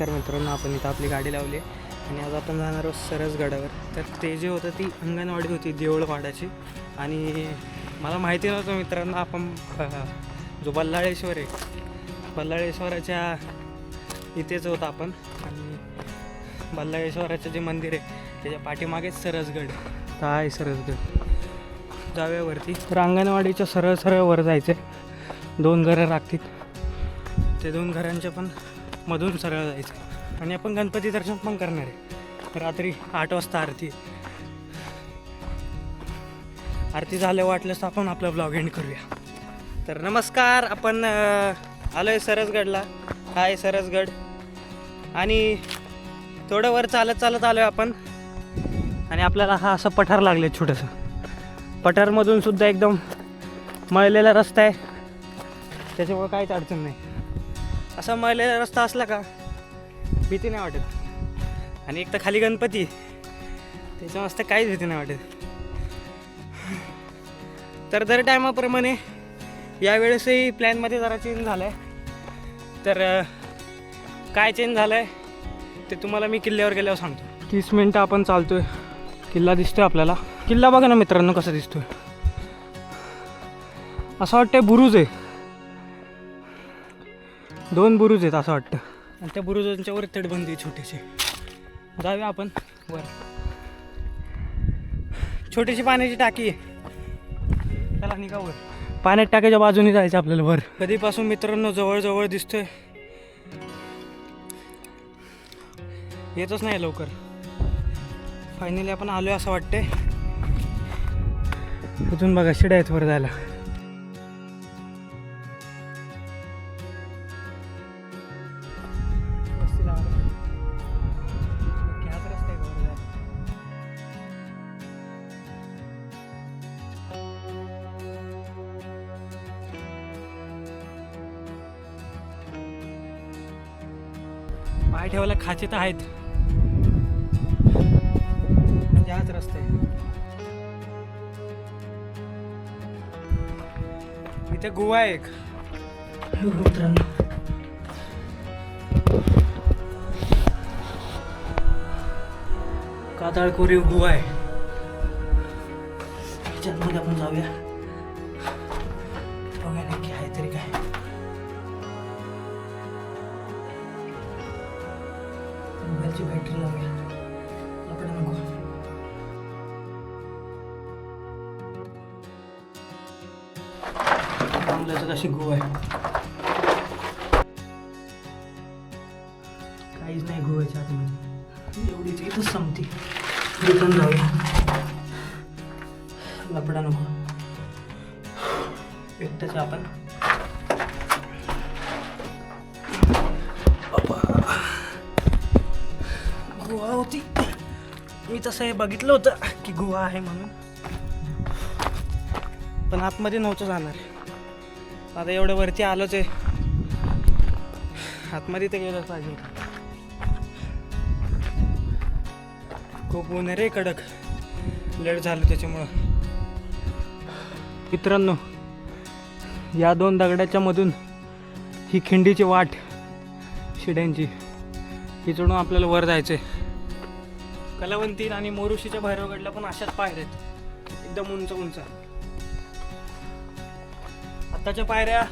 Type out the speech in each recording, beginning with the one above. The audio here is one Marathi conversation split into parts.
नमस्कार मित्रांनो आपण इथं आपली गाडी लावली आहे. आणि आज आपण जाणार आहोत सरसगडावर. तर ते जे होतं ती अंगणवाडी होती देऊळवाडाची. आणि मला माहिती नव्हतं मित्रांनो आपण जो बल्लाळेश्वर आहे बल्लाळेश्वराच्या इथेच होतं आपण. आणि बल्लाळेश्वराचं जे मंदिर आहे त्याच्या पाठीमागेच सरसगड. तर आहे सरसगड. जाव्यावरती. तर अंगणवाडीच्या सरळ सरळ वर जायचं आहे दोन घरं लागतील ते दोन घरांच्या पण मधून सरळ जायचं. आणि आपण गणपती दर्शन पण करणार आहे. रात्री आठ वाजता आरती. आरती झालं वाटलंच तर आपण आपला ब्लॉग एंड करूया. तर नमस्कार आपण आलो आहे सरसगडला. हाय सरसगड. आणि थोडं वर चालत चालत आलो आहे आपण. आणि आपल्याला हा असं पठार लागले छोटंसं. पठारमधून सुद्धा एकदम मळलेला रस्ता आहे. त्याच्यामुळे काहीच अडचण नाही. असा मैले रस्ता असला का भीती नाही वाटत. आणि एक तर खाली गणपती त्याच्या मस्त काहीच भीती नाही वाटत. तर दर टायमाप्रमाणे यावेळेसही प्लॅनमध्ये जरा चेंज झालं आहे तर काय चेंज झालं आहे ते तुम्हाला मी किल्ल्यावर गेल्यावर सांगतो. तीस मिनटं आपण चालतो आहे किल्ला दिसतोय आपल्याला. किल्ला बघा ना मित्रांनो कसा दिसतोय. असं वाटतंय बुरुज आहे. दोन बुरुज आहेत असं वाटतं. आणि त्या बुरुजांच्या वर तटबंदी आहे छोटीशी जाऊया आपण वर. छोटीशी पाण्याची टाकी आहे. त्याला निघा वर. पाण्यात टाकायच्या बाजूने जायचं आपल्याला वर. कधीपासून मित्रांनो जवळजवळ दिसतोय. येतच नाही लवकर. फायनली आपण आलोय असं वाटतंय. इथून बघा शिड्या आहेत वर जायला. पाय ठेवायला खाचे तर आहेत. म्हणजे हाच रस्ते. इथे गोवा एक. हो, मित्रांनो. पाताळ कोरीव गुहा आहे. ह्याच्यातमध्ये आपण जाऊया. बघा नक्की आहे तरी काय. मोबाईलची बॅटरी लावूया. आपल्याला नको कशी गो आहे? काहीच नाही गोव्याच्या आतमध्ये. एवढीच इथंच संपती. रिटर्न जाऊया. लपडा नको. एकटंच आपण. गुहा होती. मी तसं हे बघितलं होतं की गुहा आहे म्हणून. पण आतमध्ये नव्हतं जाणार. आता एवढं वरती आलोच आहे. आतमध्ये तर गेलंच पाहिजे. ऊन रे कडक. लेट झालं त्याच्यामुळं. मित्रांनो या दोन दगडाच्या मधून ही खिंडीची वाट शिड्यांची ही चढून आपल्याला वर जायचं आहे कलावंतीन आणि मोरुशीच्या भैरवगडला पण अशाच पायऱ्या आहेत. एकदम उंच उंच. आत्ताच्या पायऱ्या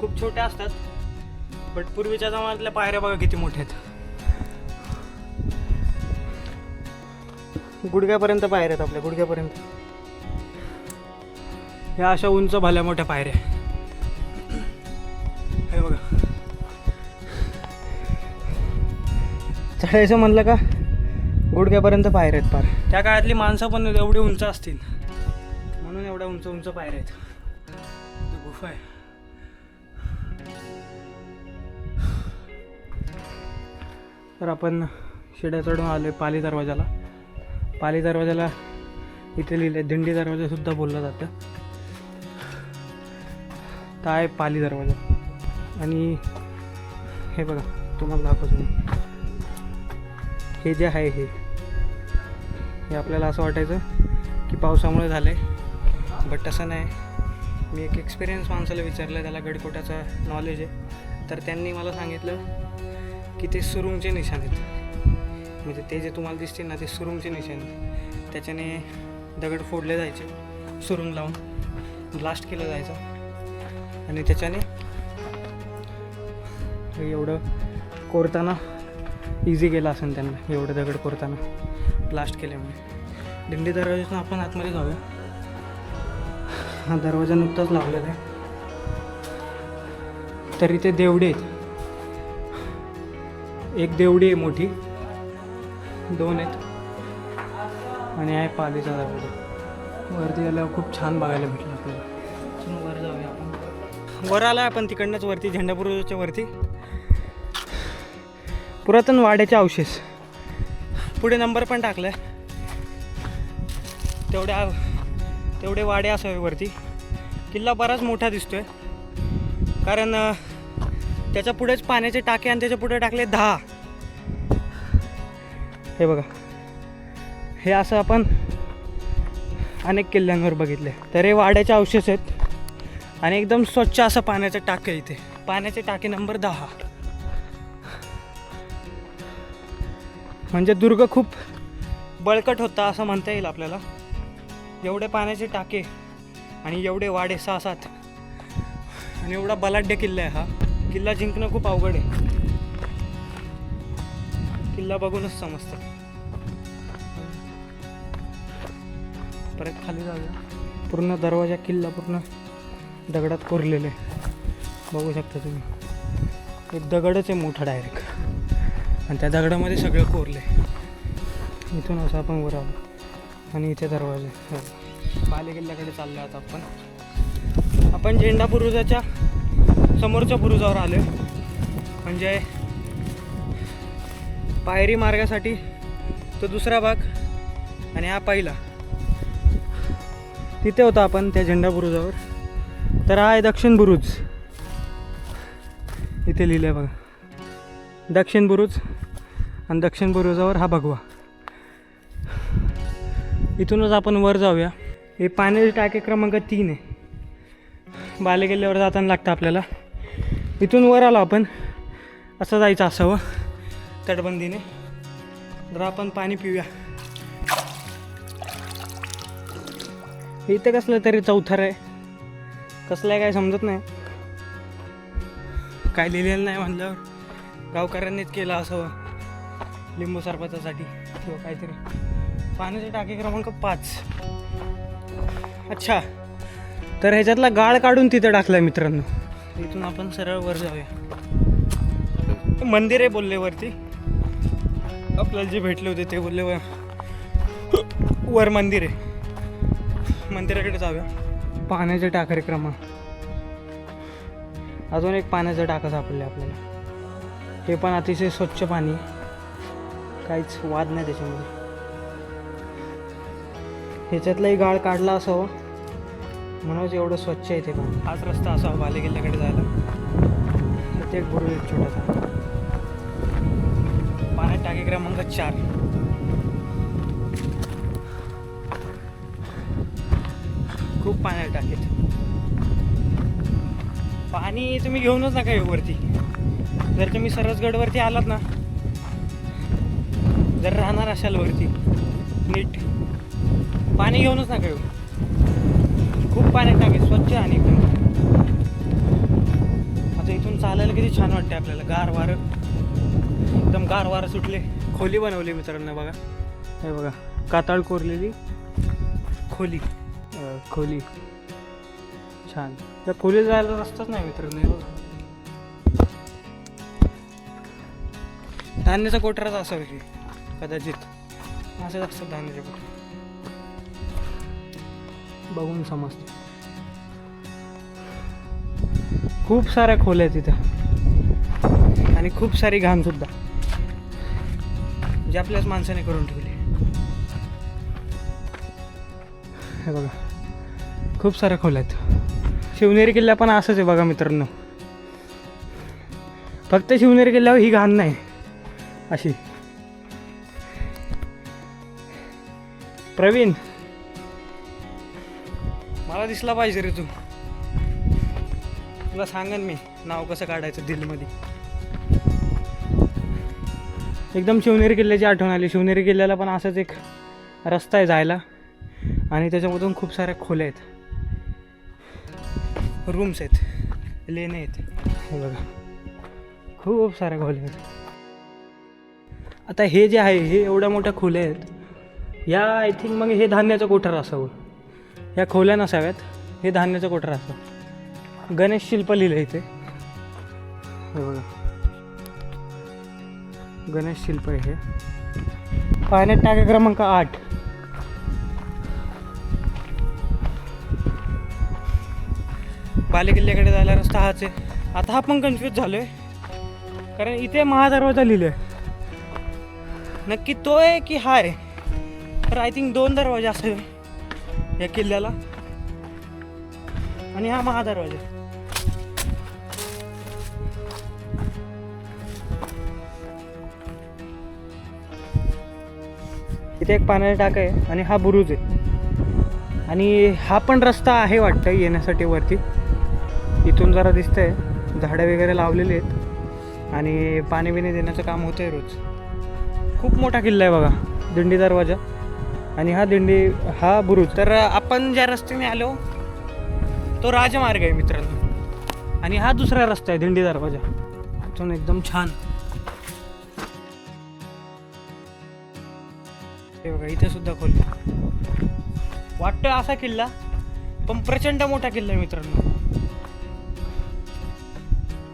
खूप छोट्या असतात बट पूर्वीच्या जमान्यातल्या पायऱ्या बघा किती मोठ्या आहेत. गुडघ्यापर्यंत पायऱ्या आहेत आपल्या गुडघ्यापर्यंत. ह्या अशा उंच भल्या मोठ्या पायऱ्या हे बघा. चढायचं म्हणलं का गुडघ्यापर्यंत पायऱ्या आहेत पार. त्या काळातली माणसं पण एवढी उंच असतील. म्हणून एवढ्या उंच उंच पायऱ्या आहेत. गुफा आहे. तर आपण शिड्या चढून आलो आहे पाली दरवाजाला. पाली दरवाजाला इथे लिहिलं आहे दिंडी दरवाजासुद्धा बोललं जातं. तर आहे पाली दरवाजा. आणि हे बघा तुम्हाला दाखवतो मी. हे जे आहे हे हे आपल्याला असं वाटायचं की पावसामुळे झालं आहे बट तसं नाही. मी एक एक्सपिरियन्स माणसाला विचारलं त्याला गडकोटाचं नॉलेज आहे. तर त्यांनी मला सांगितलं की ते सुरुंगचे निशाण आहेत. म्हणजे ते जे तुम्हाला दिसते ना ते सुरुंगचे निशाण. त्याच्याने दगड फोडले जायचे सुरुंग लावून. ब्लास्ट केलं जायचं. आणि त्याच्याने एवढं कोरताना इझी गेलं असेल त्यांना एवढं दगड कोरताना ब्लास्ट केल्यामुळे. दिंडी दरवाजातून आपण आतमध्ये जाऊया. हा दरवाजा नुकताच लावलेला आहे. तरी ते देवडे आहेत. एक देवडी आहे मोठी. दोन आहेत. आणि आहे पालीचा दरवाजा. वरती आल्यावर खूप छान बघायला भेटलं आपल्याला. वर जाऊया आपण. वर आला आपण तिकडनंच वरती झेंडापूरच्या वरती. पुरातन वाड्याचे अवशेष. पुढे नंबर पण टाकलाय. तेवढ्या तेवढे वाडे असावे वरती. किल्ला बराच मोठा दिसतोय. कारण त्याच्या पुढेच पाण्याचे टाके आणि त्याच्या पुढे टाकले दहा. हे बघा. हे असं आपण अनेक किल्ल्यांवर बघितले. तर हे वाड्याचे अवशेष आहेत. आणि एकदम स्वच्छ असं पाण्याचं टाके आहे इथे. पाण्याचे टाके नंबर दहा. म्हणजे दुर्ग खूप बळकट होता असं म्हणता येईल आपल्याला. एवढे पाण्याचे टाके आणि एवढे वाडे सहा सात आणि एवढा बलाढ्य किल्ला आहे हा. किल्ला जिंकणं खूप अवघड आहे. किल्ला बघूनच समजतं. परत खाली जाऊया. पूर्ण दरवाजा किल्ला पूर्ण दगडात कोरलेले बघू शकता तुम्ही. एक दगडच आहे मोठा डायरेक्ट आणि त्या दगडामध्ये सगळं कोरलं आहे इथून असं आपण वर आलो. आणि इथे दरवाजा आहे. हो. बाले किल्ल्याकडे चाललो आता आपण. आपण झेंडा बुरुजाच्या समोरच्या बुरुजावर आलो म्हणजे पायरी मार्गासाठी तो दुसरा भाग आणि हा पहिला. तिथे होतो आपण त्या झेंडा बुरुजावर. तर हा आहे दक्षिण बुरुज. इथे लिहिलं आहे बघा. दक्षिण बुरुज आणि दक्षिण बुरुजावर हा भगवा. इथूनच आपण वर जाऊया. हे पाण्याचे टाके क्रमांक तीन आहे. बालेकिल्ल्यावर जाताना लागतं आपल्याला. इथून वर आलो आपण. असं जायचं असावं तटबंदीने. जर आपण पाणी पिऊया. इथे कसलं तरी चौथर आहे. कसलं आहे काय समजत नाही. काय लिहिलेलं नाही म्हणल्यावर गावकऱ्यांनीच केलं असं लिंबू सरबतासाठी किंवा काहीतरी. पाण्याचे टाके क्रमांक पाच. अच्छा. तर ह्याच्यातला गाळ काढून तिथे टाकलाय मित्रांनो. इथून आपण सरळ वर जाऊया. मंदिर आहे बोलले वरती आपल्याला जे भेटले होते ते बोलले वर मंदिर आहे. मंदिराकडे जाऊया. पाण्याचे टाकरे क्रमांक अजून एक पाण्याचं टाकं सापडले आपल्याला. हे पण अतिशय स्वच्छ पाणी. काहीच वाद नाही त्याच्यामध्ये. ह्याच्यातलाही गाळ काढला असावं म्हणूनच एवढं स्वच्छ आहे ते पाणी. हाच रस्ता असावा बाले किल्ल्याकडे जायला. इथे एक गुरु एक छोटासा. पाण्यात टाके क्रमांक चार. खूप पाण्यात टाकेत. पाणी तुम्ही घेऊनच नका येऊ वरती. जर तुम्ही सरसगडवरती आलात ना जर राहणार असाल वरती नीट पाणी घेऊनच नका येऊ. खूप पाण्यात टाके स्वच्छ आणि एकदम. आता इथून चालायला किती छान वाटते आपल्याला. गार वारं. एकदम गार वारं सुटले. खोली बनवली मित्रांनो बघा. हे बघा काताळ कोरलेली खोली. खोली. छान. त्या खोलीत जायला रस्ताच नाही मित्रांनो धान्याचा कोटराच असावा की कदाचित. असंच असतं धान्याचे कोटर बघून समजतं. खूप साऱ्या खोल्या आहेत तिथं. आणि खूप सारी घाण सुद्धा. जे आपल्याच माणसाने करून ठेवली. हे बघा. खूप साऱ्या खोल्या आहेत. शिवनेरी किल्ला पण असंच आहे बघा मित्रांनो. फक्त शिवनेरी किल्ल्यावर ही घाण नाही. अशी. प्रवीण. मला दिसला पाहिजे रे तू. तुला सांगेन मी नाव कसं काढायचं दिलमध्ये. एकदम शिवनेरी किल्ल्याची आठवण आली. शिवनेरी किल्ल्याला पण असंच एक रस्ता आहे जायला. आणि त्याच्यामधून खूप साऱ्या खोल्या आहेत. रूम्स आहेत लेणे आहेत. हे बघा खूप साऱ्या खोल्या आहेत. आता हे जे आहे हे एवढ्या मोठ्या खोल्या आहेत. या आय थिंक मग हे धान्याचं कोठार असावं. या खोल्या नसाव्यात हे धान्याचं कोठार असावं. गणेश शिल्प लिहिलं इथे. हे बघा. गणेश शिल्प आहे हे. पाण्यात टाका क्रमांक आठ. बालेकिल्ल्याकडे जायला रस्ता हाच आहे. आता हा पण कन्फ्यूज आहे कारण इथे महादरवाजा लिहिलं आहे नक्की तो आहे की हा आहे? तर आय थिंक दोन दरवाजे असावे या किल्ल्याला. आणि हा महादरवाजा इथे एक पाण्याचा टाका आहे आणि हा बुरुज आहे. आणि हा पण रस्ता आहे वाटतं येण्यासाठी वरती. इथून जरा दिसतंय. झाडं वगैरे लावलेली आहेत. आणि पाणी बिणी देण्याचं काम होतंय रोज. खूप मोठा किल्ला आहे बघा दिंडी दरवाजा. आणि हा दिंडी हा बुरुज. तर आपण ज्या रस्त्याने आलो तो राजमार्ग आहे मित्रांनो. आणि हा दुसरा रस्ता आहे दिंडी दरवाजा. इथून एकदम छान. हे बघा इथे सुद्धा खोल. वाटतोय असा किल्ला पण प्रचंड मोठा किल्ला आहे मित्रांनो.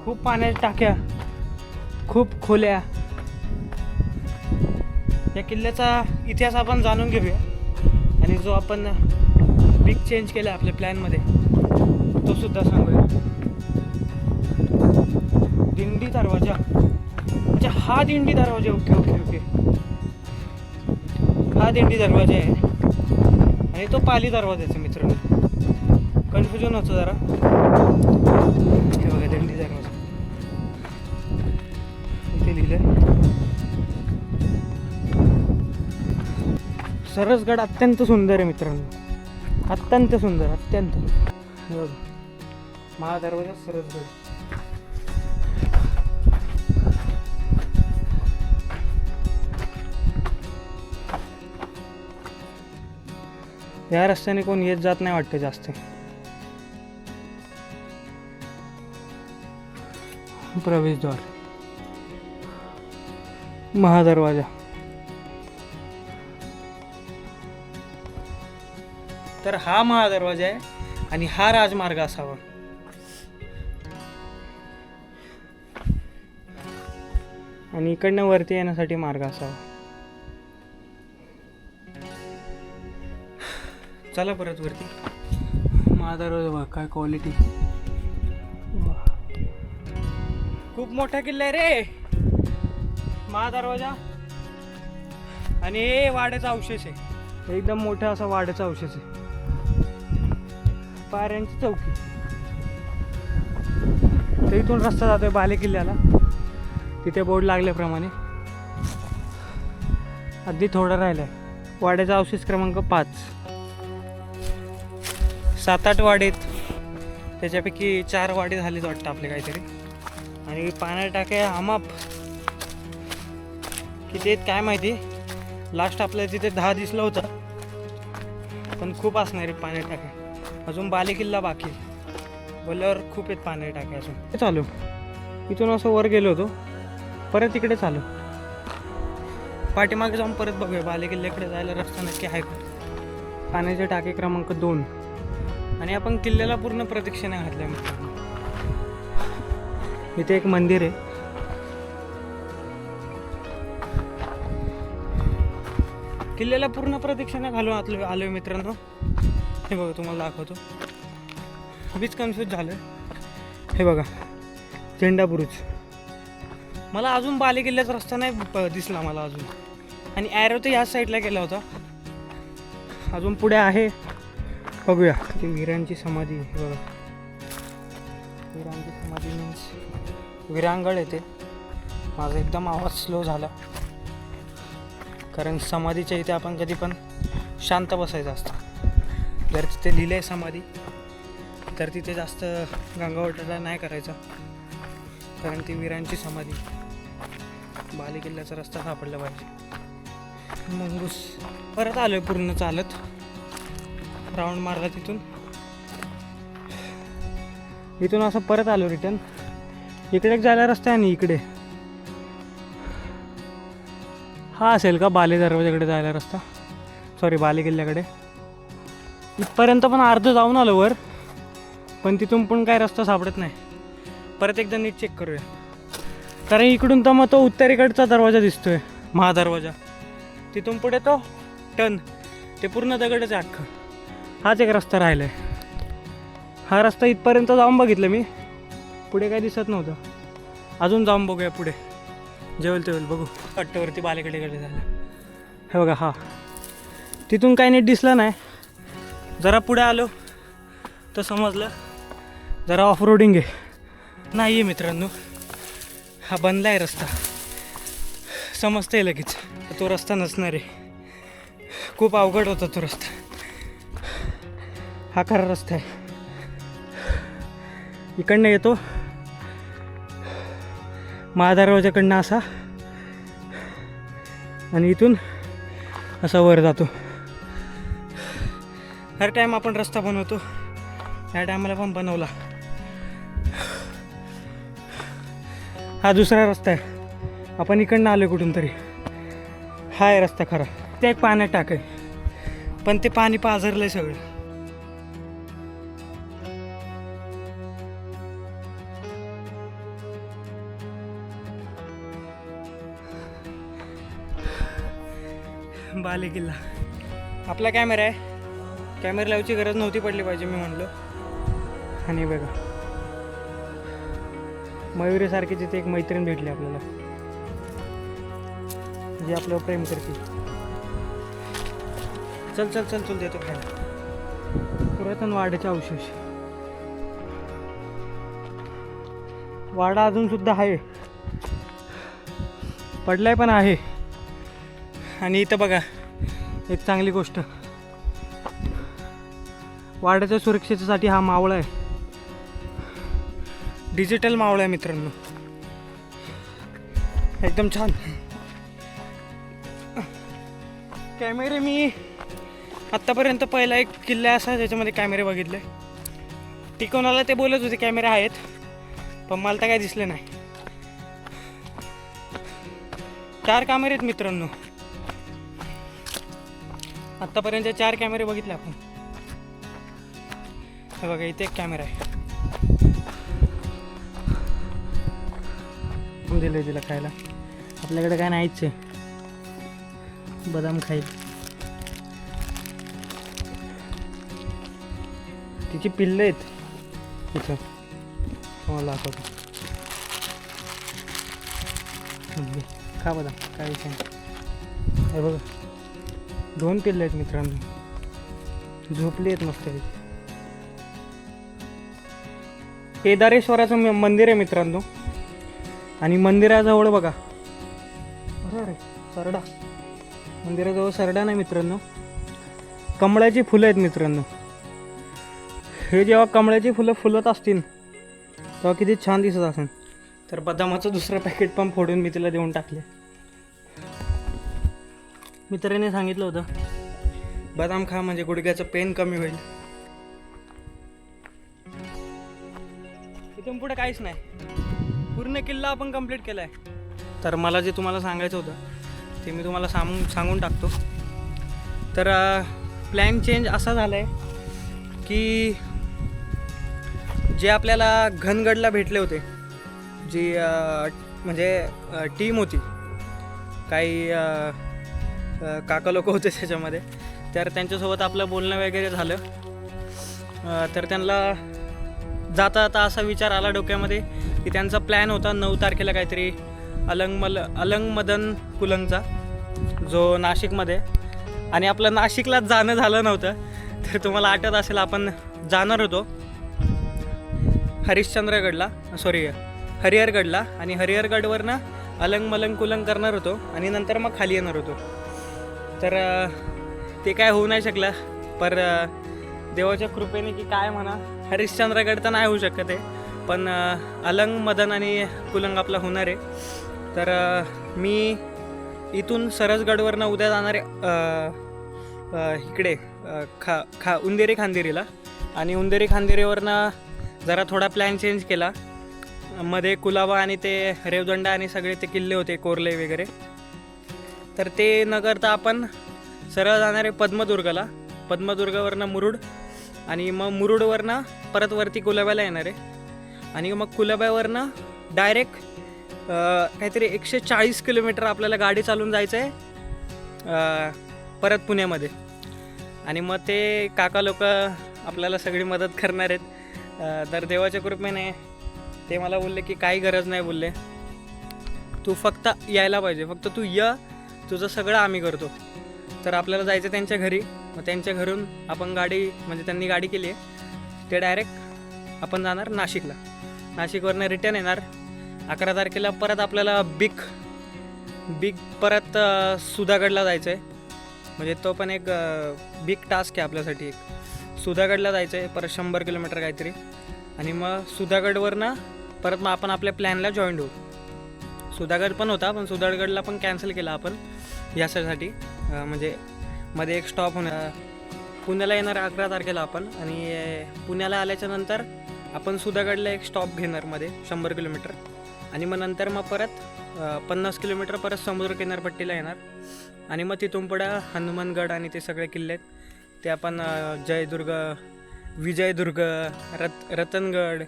खूप पाण्याच्या टाक्या खूप खोल्या. या किल्ल्याचा इतिहास आपण जाणून घेऊया. आणि जो आपण बिग चेंज केला आपल्या प्लॅनमध्ये तो सुद्धा सांगूया. दिंडी दरवाजा. म्हणजे हा दिंडी दरवाजा ओके ओके ओके. हा दिंडी दरवाजा आहे. आणि तो पाली दरवाजाचा मित्रांनो. कन्फ्युजन होतं जरा. इथे सरसगड अत्यंत सुंदर आहे मित्रांनो. अत्यंत सुंदर अत्यंत. महादरवाजा सरसगड. या रस्त्याने कोण येत जात नाही वाटतं जास्त. प्रवेशद्वार. महादरवाजा. तर हा महादरवाजा आहे आणि हा राजमार्ग असावा. आणि इकडनं वरती येण्यासाठी मार्ग असावा. चला परत वरती. महादरवाजा बघा काय क्वालिटी खूप मोठा किल्ला आहे रे. महादरवाजा. आणि हे वाड्याचा अवशेष आहे. एकदम मोठा असा वाड्याचा अवशेष आहे. पायऱ्यांची चौकी. तर इथून रस्ता जातोय बाले किल्ल्याला. तिथे बोर्ड लागल्याप्रमाणे. अगदी थोडं राहिलं आहे वाड्याचा अवशेष क्रमांक पाच. सात आठ वाडीत त्याच्यापैकी चार वाडे झालेच वाटतं आपले काहीतरी. आणि पाण्यात टाके हमाप किती आहेत काय माहिती? लास्ट आपल्याला तिथे दहा दिसलं होतं. पण खूप असणार आहे पाण्यात टाक्या अजून बाले किल्ला बाकी बोलल्यावर खूप आहेत पाण्यात टाके अजून. चालू. इथून असं वर गेलो होतो. परत इकडे चालू. पाठीमागे जाऊन परत बघूया. बाले किल्ल्याकडे जायला रस्ता नक्की आहे पाण्याचे टाके क्रमांक दोन. आणि आपण किल्ल्याला पूर्ण प्रदक्षिणा घातल्या इथे एक मंदिर आहे. किल्ल्याला पूर्ण प्रदक्षिणा घालून आलो आलोय मित्रांनो. हे बघा तुम्हाला दाखवतो. खूपच कन्फ्यूज झालं हे बघा झेंडा बुरुज. मला अजून बाले किल्ल्याचा रस्ता नाही प- दिसला मला अजून. आणि ॲरो तर याच साईडला गेला होता. अजून पुढे आहे. बघूया. ती वीरांची समाधी हे बघा. वीरांची समाधी मीन्स विरांगड येते. माझा एकदम आवाज स्लो झाला. कारण समाधीच्या इथे आपण कधी पण शांत बसायचं असतं. जर तिथे लिहिलं आहे समाधी तर तिथे जास्त गंगावटाला नाही करायचा. कारण ती वीरांची समाधी. बाले किल्ल्याचा रस्ता सापडला पाहिजे. मंगूस परत आलो आहे पूर्ण चालत. राऊंड मारला तिथून. इथून असं परत आलो रिटर्न इकडे एक जायला रस्ता आहे आणि इकडे. हा असेल का? बाले दरवाजाकडे जायला रस्ता? सॉरी बाले किल्ल्याकडे. इथपर्यंत पण अर्ध जाऊन आलो वर पण तिथून पण काय रस्ता सापडत नाही. परत एकदा नीट चेक करूया. कारण इकडून तर मग तो उत्तरेकडचा दरवाजा दिसतोय महादरवाजा. तिथून पुढे तो टन. ते पूर्ण दगडच आहे अख्खं. हाच एक रस्ता राहिला आहे हा रस्ता इथपर्यंत जाऊन बघितलं मी. पुढे काय दिसत नव्हतं. अजून जाऊन बघूया पुढे. जेवेल तेवेल बघू. कट्ट्यावरती बालेकडे गेले झालं. हे बघा हा. तिथून काही नीट दिसलं नाही. जरा पुढे आलो तर समजलं. जरा ऑफ रोडिंग आहे. नाही आहे मित्रांनो. हा बनला आहे रस्ता. समजतंय लगेच. तो रस्ता नसणार आहे. खूप अवघड होता तो रस्ता. हा खरा रस्ता आहे. इकडनं येतो. महादरवाजाकडनं असा. आणि इथून असा वर जातो. हर टाईम आपण रस्ता बनवतो. ह्या टायमाला पण बनवला. हा दुसरा रस्ता आहे. आपण इकडनं आलो कुठून तरी. हा आहे रस्ता खरा. ते एक पाण्यात टाक आहे पण ते पाणी पाझरलं आहे सगळं. बाले किल्ला. आपला कॅमेरा आहे. कॅमेरा लावायची गरज नव्हती पडली पाहिजे मी म्हणलो. आणि बघा. मयुरीसारखी तिथे एक मैत्रीण भेटली आपल्याला. जी आपल्यावर प्रेम करते. चल चल चल चल देतो खायला. पुरातन वाड्याचे अवशेष. वाडा अजून सुद्धा आहे. पडलाय पण आहे. आणि इथं बघा. एक चांगली गोष्ट. वाड्याच्या सुरक्षेसाठी हा मावळा आहे. डिजिटल मावळा आहे मित्रांनो. एकदम छान. कॅमेरे मी आत्तापर्यंत पहिला एक किल्ला असा ज्याच्यामध्ये कॅमेरे बघितले टिकवणाला ते बोलत होते कॅमेरे आहेत. पण मला तर काय दिसले नाही. चार कॅमेरे आहेत मित्रांनो. आत्तापर्यंत चार कॅमेरे बघितले आपण. हे बघा इथे एक कॅमेरा आहे. दिले तिला खायला. आपल्याकडे काय नाहीच आहे बदाम खाईल. तिची पिल्लं आहेत. तिथं तुम्हाला दाखवतो खा बदाम. काय नाही. हे बघा. दोन पिल्ले आहेत मित्रांनो. झोपली आहेत मस्त आहेत केदारेश्वराचं मंदिर आहे मित्रांनो. आणि मंदिराजवळ बघा. अरे सरडा. मंदिराजवळ सरडा नाही मित्रांनो. कमळाची फुलं आहेत मित्रांनो. हे जेव्हा कमळाची फुलं फुलत असतील तेव्हा किती छान दिसत असेल. तर बदामाचं दुसरं पॅकेट पण फोडून मी तिला देऊन टाकले मित्राने सांगितलं होतं. बदाम खा म्हणजे गुडघ्याचं पेन कमी होईल. इथून पुढे काहीच नाही. पूर्ण किल्ला आपण कंप्लीट केला आहे तर मला जे तुम्हाला सांगायचं होतं ते मी तुम्हाला सांगून सांगून टाकतो. तर प्लॅन चेंज असा झाला आहे की जे आपल्याला घनगडला भेटले होते जी म्हणजे टीम होती काही काका लोक होते त्याच्यामध्ये. तर त्यांच्यासोबत आपलं बोलणं वगैरे झालं. तर त्यांना जाता जाता असा विचार आला डोक्यामध्ये की त्यांचा प्लॅन होता नऊ तारखेला काहीतरी अलंगमल अलंग मदन कुलंगचा जो नाशिकमध्ये. आणि आपलं नाशिकलाच जाणं झालं नव्हतं. तर तुम्हाला आठवत असेल आपण जाणार होतो. हरिश्चंद्रगडला सॉरी हरिहरगडला. आणि हरिहरगडवरनं अलंग मलंग कुलंग करणार होतो. आणि नंतर मग खाली येणार होतो. तर ते काय होऊ नाही शकलं. पर देवाच्या कृपेने की काय म्हणा हरिश्चंद्रगड तर नाही होऊ शकत आहे. पण अलंग मदन आणि कुलंग आपला होणार आहे. तर मी इथून सरसगडवरनं उद्या जाणार आहे इकडे खा खा उंदेरी खांदेरीला. आणि उंदेरी खांदेरीवरनं जरा थोडा प्लॅन चेंज केला. मध्ये कुलाबा आणि ते रेवदंडा आणि सगळे ते किल्ले होते कोरले वगैरे. तर ते न करता आपण सरळ जाणार आहे पद्मदुर्गला. पद्मदुर्गावरनं मुरुड आणि मग मुरुडवरनं परत वरती कुलाब्याला येणार आहे. आणि मग कुलाब्यावरनं डायरेक्ट काहीतरी एकशे चाळीस किलोमीटर आपल्याला गाडी चालून जायचं आहे परत पुण्यामध्ये. आणि मग ते काका लोक आपल्याला सगळी मदत करणार आहेत. तर देवाच्या कृपेने ते मला बोलले की काही गरज नाही बोलले. तू फक्त यायला पाहिजे. फक्त तू य तुझं सगळं आम्ही करतो. तर आपल्याला जायचं त्यांच्या घरी. मग त्यांच्या घरून आपण गाडी म्हणजे त्यांनी गाडी केली आहे. ते डायरेक्ट आपण जाणार नाशिकला. नाशिकवरनं रिटर्न येणार. अकरा तारखेला परत आपल्याला बिग बिग परत सुधागडला जायचं आहे म्हणजे तो पण एक बिग टास्क आहे आपल्यासाठी एक. सुधागडला जायचं आहे परत शंभर किलोमीटर काहीतरी. आणि मग सुधागडवरनं परत मग आपण आपल्या प्लॅनला जॉईन होऊ. सुधागड पण होता पण सुधागडला पण कॅन्सल केला आपण. यासाठी म्हणजे मध्ये एक स्टॉप होणार पुण्याला येणार अकरा तारखेला आपण आणि पुण्याला आल्याच्यानंतर आपण सुधागडला एक स्टॉप घेणार मध्ये शंभर किलोमीटर. आणि मग नंतर मग परत पन्नास किलोमीटर परत समुद्र किनारपट्टीला येणार. आणि मग तिथून पुढं हनुमानगड आणि ते सगळे किल्ले आहेत. ते आपण जयदुर्ग विजयदुर्ग रत रतनगड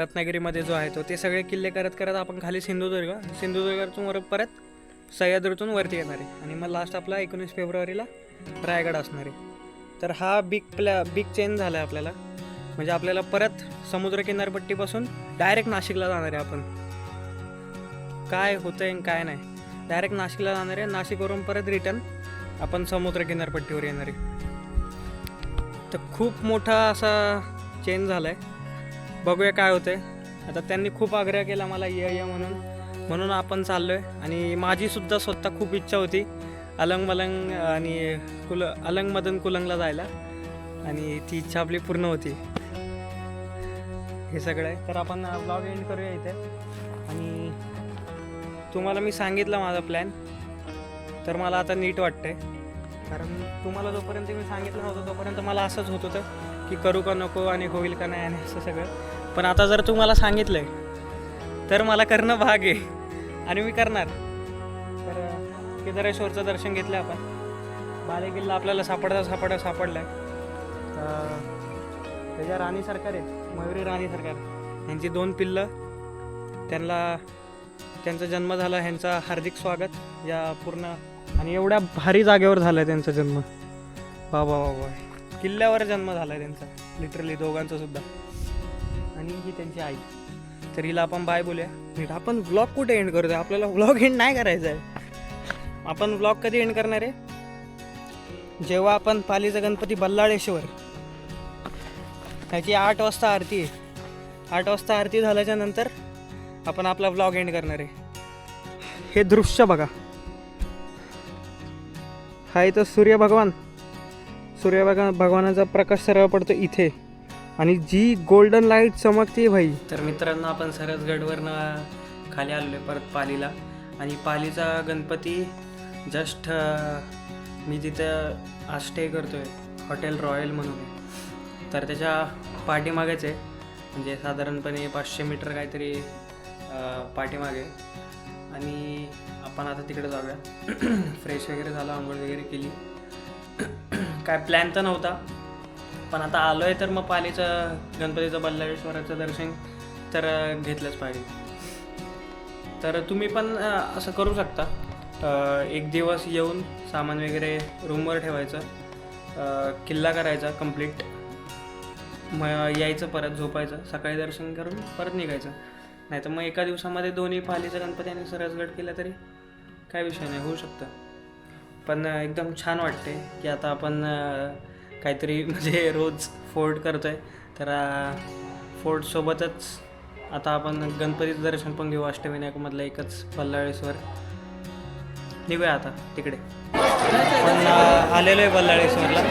रत्नागिरीमध्ये जो आहे तो ते सगळे किल्ले करत करत आपण खाली सिंधुदुर्ग सिंधुदुर्गातून वर परत सह्याद्रीतून वरती येणार. आहे आणि मग लास्ट आपला एकोणीस फेब्रुवारीला रायगड असणार आहे. तर हा बिग प्लॅ बिग चेंज झाला आहे आपल्याला. म्हणजे आपल्याला परत समुद्र किनारपट्टीपासून डायरेक्ट नाशिकला जाणार आहे आपण. काय होतं आहे काय नाही. डायरेक्ट नाशिकला जाणार आहे. नाशिकवरून परत रिटर्न आपण समुद्र किनारपट्टीवर येणार आहे. तर खूप मोठा असा चेंज झाला आहे बघूया काय होतंय. आता त्यांनी खूप आग्रह केला मला ये ये म्हणून. म्हणून आपण चाललो आहे आणि माझीसुद्धा स्वतः खूप इच्छा होती अलंग मलंग आणि कुल अलंग मदन कुलंगला जायला. आणि ती इच्छा आपली पूर्ण होती. हे सगळं आहे. तर आपण ब्लॉग एंड करूया इथे. आणि तुम्हाला मी सांगितलं माझा प्लॅन तर मला आता नीट वाटतंय. कारण तुम्हाला जोपर्यंत मी सांगितलं नव्हतं तोपर्यंत मला असंच होत होतं की करू का नको आणि होईल का नाही आणि असं सगळं. पण आता जर तुम्हाला आहे तर मला करणं भाग आहे. आणि मी करणार. तर केदारेश्वरचं दर्शन घेतलं आपण. बाले किल्ला आपल्याला सापडता सापडता सापडला आहे त्याच्या राणी सरकार आहेत मयुरी राणी सरकार. ह्यांची दोन पिल्लं. त्यांना त्यांचा जन्म झाला ह्यांचा हार्दिक स्वागत. या पूर्ण आणि एवढ्या भारी जागेवर झाला आहे त्यांचा जन्म. वा वा वा वा. किल्ल्यावर जन्म झाला आहे त्यांचा. लिटरली दोघांचा सुद्धा. आणि ही त्यांची आई. तर हिला आपण बाय बोलूया. नीट आपण ब्लॉग कुठे एंड करतोय? आपल्याला ब्लॉग एंड नाही करायचा आहे आपण ब्लॉग कधी एंड करणार आहे? जेव्हा आपण पालीचा गणपती बल्लाळेश्वर. ह्याची आठ वाजता आरती आहे. आठ वाजता आरती झाल्याच्यानंतर आपण आपला ब्लॉग एंड करणार आहे. हे दृश्य बघा. हा इथं सूर्य भगवान. सूर्य भगवान भगवानाचा प्रकाश सरळ पडतो इथे. आणि जी गोल्डन लाइट चमकते भाई. तर मित्रांनो आपण सरसगडवरनं खाली आलेलो आहे परत पालीला. आणि पालीचा गणपती जस्ट मी तिथं आज स्टे करतोय हॉटेल रॉयल म्हणून. तर त्याच्या पाठीमागेच आहे. म्हणजे साधारणपणे पाचशे मीटर काहीतरी पाठीमागे. आणि आपण आता तिकडे जाऊया. फ्रेश वगैरे झालं आंघोळ वगैरे केली. काय प्लॅन तर नव्हता. पण आता आलो आहे तर मग पालीचं गणपतीचं बल्लाळेश्वराचं दर्शन तर घेतलंच पाहिजे. तर तुम्ही पण असं करू शकता. एक दिवस येऊन सामान वगैरे रूमवर ठेवायचं किल्ला करायचा कंप्लीट मग यायचं परत झोपायचं सकाळी दर्शन करून परत निघायचं. नाही तर मग एका दिवसामध्ये दोन्ही पालीचा गणपती आणि सरसगड केला तरी काय विषय नाही होऊ शकतं. पण एकदम छान वाटते की आता आपण काहीतरी म्हणजे रोज फोर्ट करतो आहे तर फोर्टसोबतच आता आपण गणपतीचं दर्शन पण घेऊ अष्टविनायकमधलं एकच बल्लाळेश्वर. निघूया आता तिकडे. पण आलेलो आहे बल्लाळेश्वरला.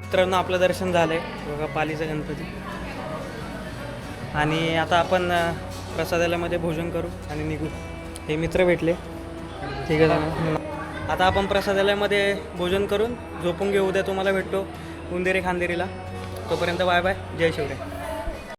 मित्रांनो आपलं दर्शन झालं आहे बघा पालीचा गणपती. आणि आता आपण प्रसादालयामध्ये भोजन करू आणि निघू. हे मित्र भेटले. ठीक आहे आता आपण प्रसादालयामध्ये भोजन करून झोपून घेऊ. उद्या तुम्हाला भेटतो उंदेरी खांदेरीला. तोपर्यंत बाय बाय. जय शिवराय.